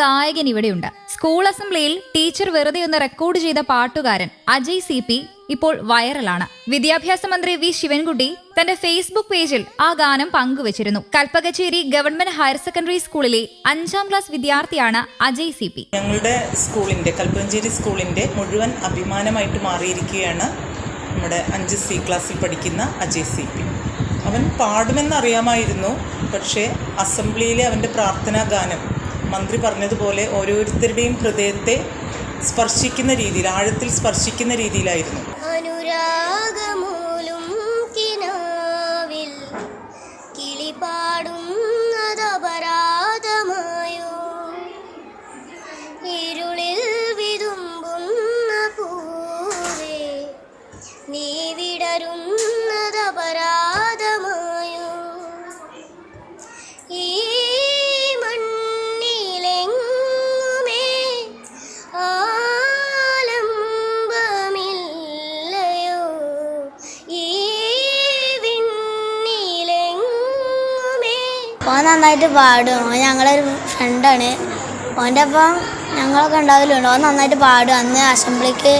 ഗായകൻ ഇവിടെയുണ്ട്. സ്കൂൾ അസംബ്ലിയിൽ ടീച്ചർ വെറുതെ ഒന്ന് റെക്കോർഡ് ചെയ്ത പാട്ടുകാരൻ അജയ് സി പി ഇപ്പോൾ വൈറലാണ് വിദ്യാഭ്യാസ മന്ത്രി വി ശിവൻകുട്ടി തന്റെ ഫേസ്ബുക്ക് പേജിൽ ആ ഗാനം പങ്കുവച്ചിരുന്നു. കൽപ്പകച്ചേരി ഗവൺമെന്റ് ഹയർ സെക്കൻഡറി സ്കൂളിലെ അഞ്ചാം ക്ലാസ് വിദ്യാർത്ഥിയാണ് അജയ് സി പി ഞങ്ങളുടെ സ്കൂളിന്റെ കൽപ്പകഞ്ചേരി സ്കൂളിന്റെ മുഴുവൻ അഭിമാനമായിട്ട് മാറിയിരിക്കുകയാണ് നമ്മുടെ അഞ്ച് സി ക്ലാസ്സിൽ പഠിക്കുന്ന അജയ് സി പി അവൻ പാടുമെന്നറിയാമായിരുന്നു പക്ഷേ അസംബ്ലിയിലെ അവന്റെ പ്രാർത്ഥനാ ഗാനം മന്ത്രി പറഞ്ഞതുപോലെ ഓരോരുത്തരുടെയും ഹൃദയത്തെ സ്പർശിക്കുന്ന രീതിയിൽ ആഴത്തിൽ സ്പർശിക്കുന്ന രീതിയിലായിരുന്നു. അനുരാഗമൂലും കിനാവിൽ ഇരുളിൽ പൂവേ നീ ഓൻ നന്നായിട്ട് പാടും. ഓൻ ഞങ്ങളൊരു ഫ്രണ്ടാണ് ഓന്റെ ഒപ്പം ഞങ്ങളൊക്കെ ഉണ്ടാവലുണ്ട്. ഓൻ നന്നായിട്ട് പാടും. അന്ന് അസംബ്ലിക്ക്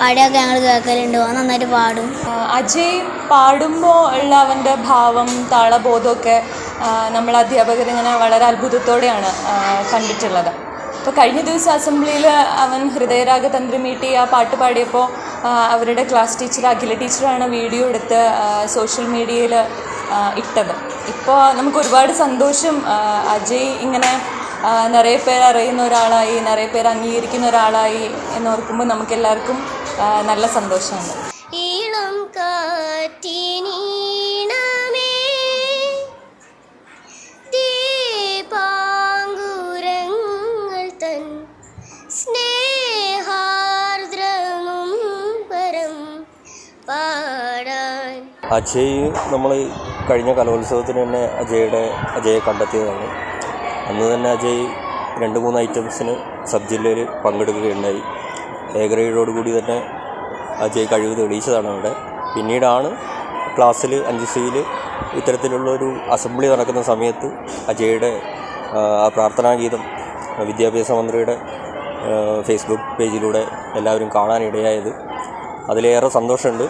പാടിയൊക്കെ ഞങ്ങൾ കേൾക്കലുണ്ട്. ഓൻ നന്നായിട്ട് പാടും. അജയ് പാടുമ്പോൾ ഉള്ള അവന്റെ ഭാവം താളബോധമൊക്കെ നമ്മൾ അധ്യാപകർ ഇങ്ങനെ വളരെ അത്ഭുതത്തോടെയാണ് കണ്ടിട്ടുള്ളത്. ഇപ്പോൾ കഴിഞ്ഞ ദിവസം അസംബ്ലിയിൽ അവൻ ഹൃദയരാഗ തന്ത്രി മീട്ടി ആ പാട്ട് പാടിയപ്പോൾ അവരുടെ ക്ലാസ് ടീച്ചർ അഖില ടീച്ചറാണ് വീഡിയോ എടുത്ത് സോഷ്യൽ മീഡിയയിൽ ഇട്ടത്. ഇപ്പോൾ നമുക്ക് ഒരുപാട് സന്തോഷം അജയ് ഇങ്ങനെ നിറയെ പേര് അറിയുന്ന ഒരാളായി നിറയെ പേര് അംഗീകരിക്കുന്ന ഒരാളായി എന്നോർക്കുമ്പോൾ നമുക്കെല്ലാവർക്കും എല്ലാവർക്കും നല്ല സന്തോഷമാണ്. ഈളം കാറ്റിനീണമേ ദീപാങ്കുരങ്ങൾ തൻ സ്നേഹാർദ്രമും പരം പാടാൻ. അജയ് നമ്മൾ കഴിഞ്ഞ കലോത്സവത്തിന് തന്നെ അജയുടെ അജയെ കണ്ടെത്തിയതാണ്. അന്ന് തന്നെ അജയ് രണ്ട് മൂന്ന് ഐറ്റംസിന് സബ് ജില്ലയിൽ പങ്കെടുക്കുകയുണ്ടായി. ഏകരയോട് കൂടി തന്നെ അജയ് കഴിവ് തെളിയിച്ചതാണ് അവിടെ. പിന്നീടാണ് ക്ലാസ്സിൽ അഞ്ച് സിയിൽ ഇത്തരത്തിലുള്ളൊരു അസംബ്ലി നടക്കുന്ന സമയത്ത് അജയുടെ പ്രാർത്ഥനാ ഗീതം വിദ്യാഭ്യാസ മന്ത്രിയുടെ ഫേസ്ബുക്ക് പേജിലൂടെ എല്ലാവരും കാണാനിടയായത്. അതിലേറെ സന്തോഷമുണ്ട്.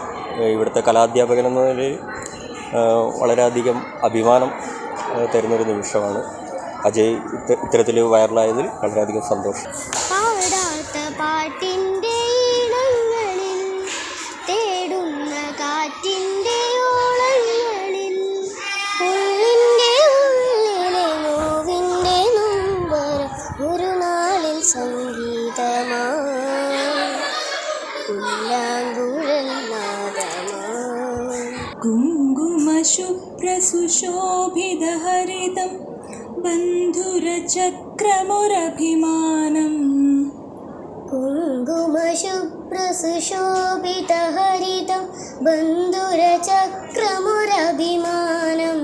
ഇവിടുത്തെ കലാധ്യാപകൻ എന്ന നിലയിൽ വളരെയധികം അഭിമാനം തരുന്നൊരു നിമിഷമാണ്. അജയ് ഇത്ത- ഇത്തരത്തിൽ വൈറലായതിൽ വളരെയധികം സന്തോഷം. പാടാത്ത പാട്ടിന്റെ ഇടങ്ങളിൽ തേടുന്ന കാറ്റിന്റെ ഓളങ്ങളിൽ ഉള്ളിന്റെ ഉള്ളിലെ നോവിന്റെ നൊമ്പരം ഒരു നാളിൽ സംഗീതമായി പുല്ലാങ്കുഴൽ നാദമായി കുങ്കുമശുഭ്രസുശോഭിതഹരിതം शुभ्रसुशोभिदहरितं बन्धुरचक्रमुरभिमानम् कुङ्गुमशुभ्रसुशोभितहरितं बन्धुरचक्रमुरभिमानं।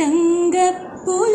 तङ्गपुन